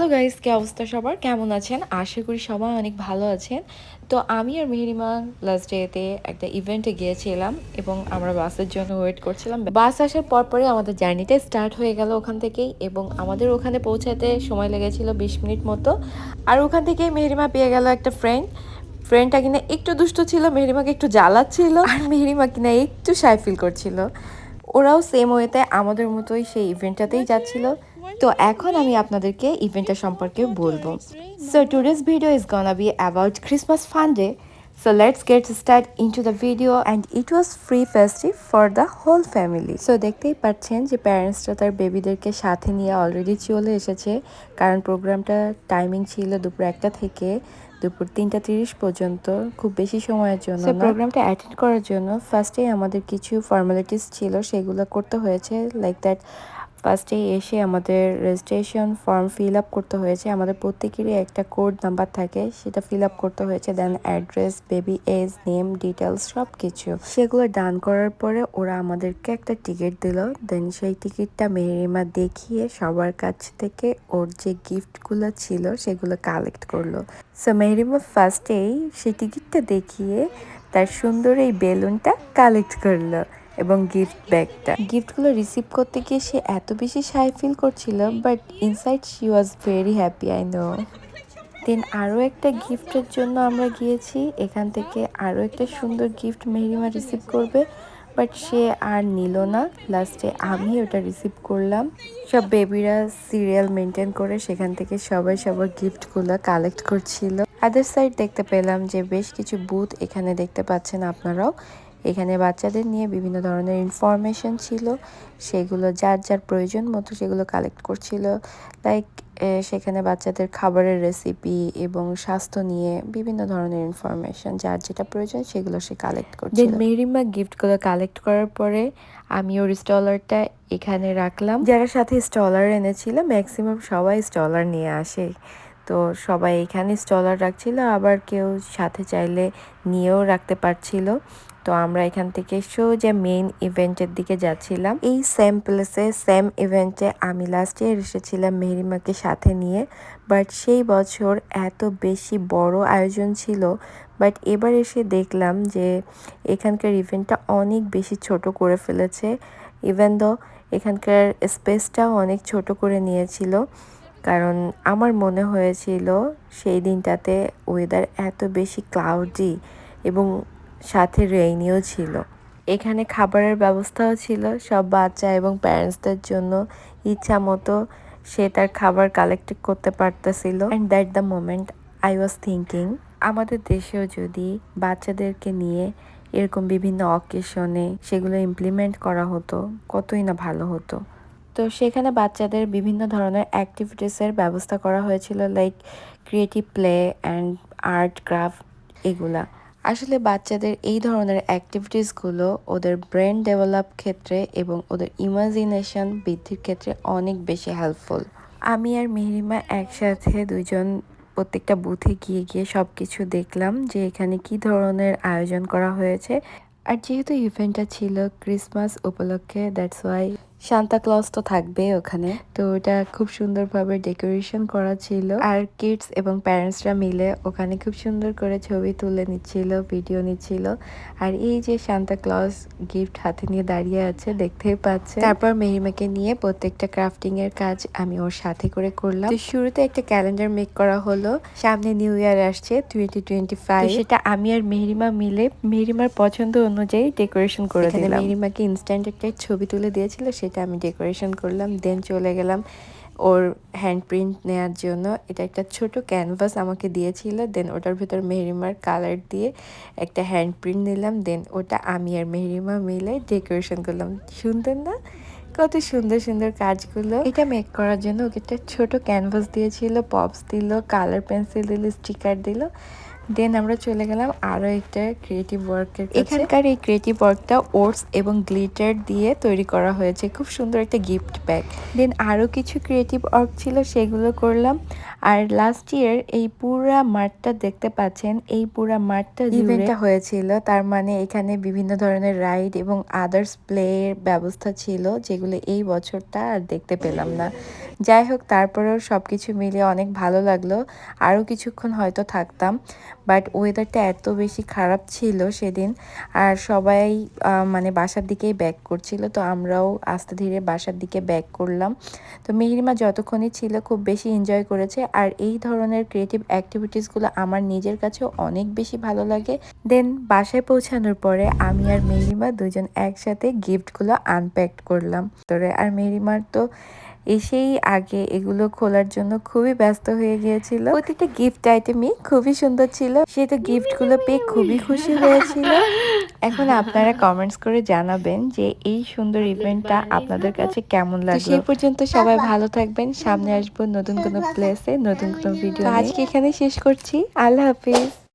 Hello guys কি অবস্থা সবার? কেমন আছেন? আশা করি সবাই অনেক ভালো আছেন। তো আমি আর মেহরিমা লাস্ট ডেতে একটা ইভেন্টে গিয়েছিলাম এবং আমরা বাসের জন্য ওয়েট করছিলাম। বাস আসার পর পরে আমাদের জার্নিটা স্টার্ট হয়ে গেল ওখান থেকেই এবং আমাদের ওখানে পৌঁছাতে সময় লেগেছিল বিশ মিনিট মতো। আর ওখান থেকে মেহরিমা পেয়ে গেল একটা ফ্রেন্ড ফ্রেন্ডটা কিনা একটু দুষ্ট ছিল, মেহরিমাকে একটু জ্বালাচ্ছিল আর মেহরিমা কিনা একটু সাই ফিল করছিল। ওরাও সেম ওয়েতে আমাদের মতোই সেই ইভেন্টটাতেই যাচ্ছিল। তো এখন আমি আপনাদেরকে ইভেন্টটা সম্পর্কে বলব। So today's video is gonna be about Christmas ফান্ডে so let's get start into the video and it was free festive for the whole family so দেখতেই পাচ্ছেন যে প্যারেন্টসরা তার বেবিদেরকে সাথে নিয়ে অলরেডি চলে এসেছে। কারণ প্রোগ্রামটা টাইমিং ছিল দুপুর একটা থেকে দুপুর তিনটা তিরিশ পর্যন্ত খুব বেশি সময়ের জন্য প্রোগ্রামটা অ্যাটেন্ড করার জন্য ফার্স্টেই আমাদের কিছু ফর্মালিটিস ছিল সেগুলো করতে হয়েছে। লাইক দ্যাট ফার্স্টে এসে আমাদের রেজিস্ট্রেশন ফর্ম ফিল আপ করতে হয়েছে। আমাদের প্রত্যেকেরই একটা কোড নাম্বার থাকে, সেটা ফিল আপ করতে হয়েছে। Then address baby age name details সব কিছু সেগুলো ডান করার পরে ওরা আমাদেরকে একটা টিকিট দিল। দেন সেই টিকিটটা মেহরিমা দেখিয়ে সবার কাছ থেকে ওর যে গিফটগুলো ছিল, সেগুলো কালেক্ট করল। সো মেহরিমা ফার্স্টেই সেই টিকিটটা দেখিয়ে তার সুন্দর এই বেলুনটা কালেক্ট করল। এবং গিফট ব্যাগটা গিফটগুলো রিসিভ করতে গিয়ে সে এত বেশি সাই ফিল করছিল but inside she was very happy I know then আরও একটা গিফটের জন্য আমরা গিয়েছি, এখান থেকে আরও একটা সুন্দর গিফট মেহরিমা রিসিভ করবে বাট সে আর নিল না। লাস্টে আমি ওটা রিসিভ করলাম। সব বেবিরা সিরিয়াল মেনটেন করে সেখান থেকে সবাই সবার গিফটগুলো কালেক্ট করছিল। আদার সাইড দেখতে পেলাম যে বেশ কিছু বুথ এখানে দেখতে পাচ্ছেন আপনারাও। এখানে বাচ্চাদের নিয়ে বিভিন্ন ধরনের ইনফরমেশন ছিল সেগুলো যার যার প্রয়োজন মতো সেগুলো কালেক্ট করছিল। লাইক সেখানে বাচ্চাদের খাবারের রেসিপি এবং স্বাস্থ্য নিয়ে বিভিন্ন ধরনের ইনফরমেশন যার যেটা প্রয়োজন সেগুলো সে কালেক্ট করছিল। মেরিমা গিফটগুলো কালেক্ট করার পরে আমি ওর স্টলারটা এখানে রাখলাম। যারা সাথে স্টলার এনেছিল ম্যাক্সিমাম সবাই স্টলার নিয়ে আসে। তো সবাই এখানে স্টলার রাখছিল, আবার কেউ সাথে চাইলে নিয়েও রাখতে পারছিল। তো আমরা এখান থেকে সোজা মেইন ইভেন্টের দিকে যাচ্ছিলাম। এই সেম প্লেসে সেম ইভেন্টে আমি লাস্ট ইয়ার এসেছিলাম মেহরিমাকে সাথে নিয়ে। বাট সেই বছর এত বেশি বড় আয়োজন ছিল। বাট এবার এসে দেখলাম যে এখানকার ইভেন্টটা অনেক বেশি ছোট করে ফেলেছে। ইভেন দো এখানকার স্পেসটাও অনেক ছোট করে নিয়েছিল। কারণ আমার মনে হয়েছিল সেই দিনটাতে ওয়েদার এত বেশি ক্লাউডি এবং সাথে রেইনিও ছিল। এখানে খাবারের ব্যবস্থাও ছিল, সব বাচ্চা এবং প্যারেন্টসদের জন্য ইচ্ছা মতো সে তার খাবার কালেক্ট করতে পারতেছিল। And that the moment I was thinking আমাদের দেশেও যদি বাচ্চাদেরকে নিয়ে এরকম বিভিন্ন অকেশনে সেগুলো ইমপ্লিমেন্ট করা হতো, কতই না ভালো হতো। তো সেখানে বাচ্চাদের বিভিন্ন ধরনের অ্যাক্টিভিটিসের ব্যবস্থা করা হয়েছিল like creative play and art craft এগুলা। আসলে বাচ্চাদের এই ধরনের অ্যাক্টিভিটিসগুলো ওদের ব্রেন ডেভেলপ ক্ষেত্রে এবং ওদের ইমাজিনেশন বৃদ্ধির ক্ষেত্রে অনেক বেশি হেল্পফুল আমি আর মেহরিমা একসাথে দুজন প্রত্যেকটা বুথে গিয়ে গিয়ে সব কিছু দেখলাম যে এখানে কি ধরনের আয়োজন করা হয়েছে। আর যেহেতু ইভেন্টটা ছিল ক্রিসমাস উপলক্ষে দ্যাটস ওয়াই সান্তা ক্লজ তো থাকবে ওখানে। তো ওটা খুব সুন্দরভাবে ডেকোরেশন করা ছিল। আর কিডস এবং প্যারেন্টসরা মিলে ওখানে খুব সুন্দর করে ছবি তুলে নিচ্ছিল ভিডিও নিচ্ছিল। আর এই যে সান্তা ক্লজ গিফট হাতে নিয়ে দাঁড়িয়ে আছে দেখতেই পাচ্ছে তারপর মেহিমাকে নিয়ে প্রত্যেকটা ক্রাফটিং এর কাজ আমি ওর সাথে করে করলাম। শুরুতে একটা ক্যালেন্ডার মেক করা হলো। সামনে নিউ ইয়ার আসছে টোয়েন্টি টোয়েন্টি ফাইভ সেটা আমি আর মেহরিমা মিলে মেহরিমার পছন্দ অনুযায়ী ডেকোরেশন করে দিলাম। মেহরিমাকে ইনস্ট্যান্ট একটা ছবি তুলে দিয়েছিল সেটা আমি ডেকোরেশন করলাম, দেন চলে গেলাম ওর হ্যান্ড প্রিন্ট নেওয়ার জন্য। এটা একটা ছোট ক্যানভাস আমাকে দিয়েছিল, দেন ওটার ভেতর মেহরিমার কালার দিয়ে একটা হ্যান্ড প্রিন্ট নিলাম, দেন ওটা আমি আর মেহরিমা মিলে ডেকোরেশন করলাম। সুন্দর না? কত সুন্দর সুন্দর কাজগুলো। এটা মেক করার জন্য ওকে একটা ছোট ক্যানভাস দিয়েছিল পপস দিল কালার পেন্সিল দিল স্টিকার দিল। দেন আমরা চলে গেলাম আরও একটা ক্রিয়েটিভ ওয়ার্কের এখানকার এই ক্রিয়েটিভ ওয়ার্কটা ওটস এবং গ্লিটার দিয়ে তৈরি করা হয়েছে। খুব সুন্দর একটা গিফট ব্যাগ দেন আরও কিছু ক্রিয়েটিভ ওয়ার্ক ছিল সেগুলো করলাম। আর লাস্ট ইয়ার এই পুরা মাঠটা দেখতে পাচ্ছেন এই পুরা মাঠটা ইভেন্টটা হয়েছিল। তার মানে এখানে বিভিন্ন ধরনের রাইড এবং আদার্স প্লে এর ব্যবস্থা ছিল যেগুলো এই বছরটা আর দেখতে পেলাম না। যাই হোক তারপরেও সব কিছু মিলিয়ে অনেক ভালো লাগল। আরও কিছুক্ষণ হয়তো থাকতাম। বাট ওয়েদারটা এত বেশি খারাপ ছিল সেদিন আর সবাই মানে বাসার দিকেই ব্যাক করছিল। তো আমরাও আস্তে ধীরে বাসার দিকে ব্যাক করলাম। তো মেহরিমা যতক্ষণই ছিল খুব বেশি এনজয় করেছে। আর এই ধরনের ক্রিয়েটিভ অ্যাক্টিভিটিসগুলো আমার নিজের কাছেও অনেক বেশি ভালো লাগে। দেন বাসায় পৌঁছানোর পরে আমি আর মেহরিমা দুজন একসাথে গিফটগুলো আনপ্যাক করলাম। তোরে আর মেহরিমার তো এসেই আগে এগুলো খোলার জন্য খুবই ব্যস্ত হয়ে গিয়েছিল। প্রতিটা গিফট আইটেমই খুবই সুন্দর ছিল। সে তো গিফটগুলো পেয়ে খুবই খুশি হয়েছিল। এখন আপনারা কমেন্টস করে জানাবেন যে এই সুন্দর ইভেন্টটা আপনাদের কাছে কেমন লাগল। সেই পর্যন্ত সবাই ভালো থাকবেন। সামনে আসব নতুন কোনো প্লেসে নতুন কোনো ভিডিও আজকে এখানে শেষ করছি। আল্লাহ হাফিজ।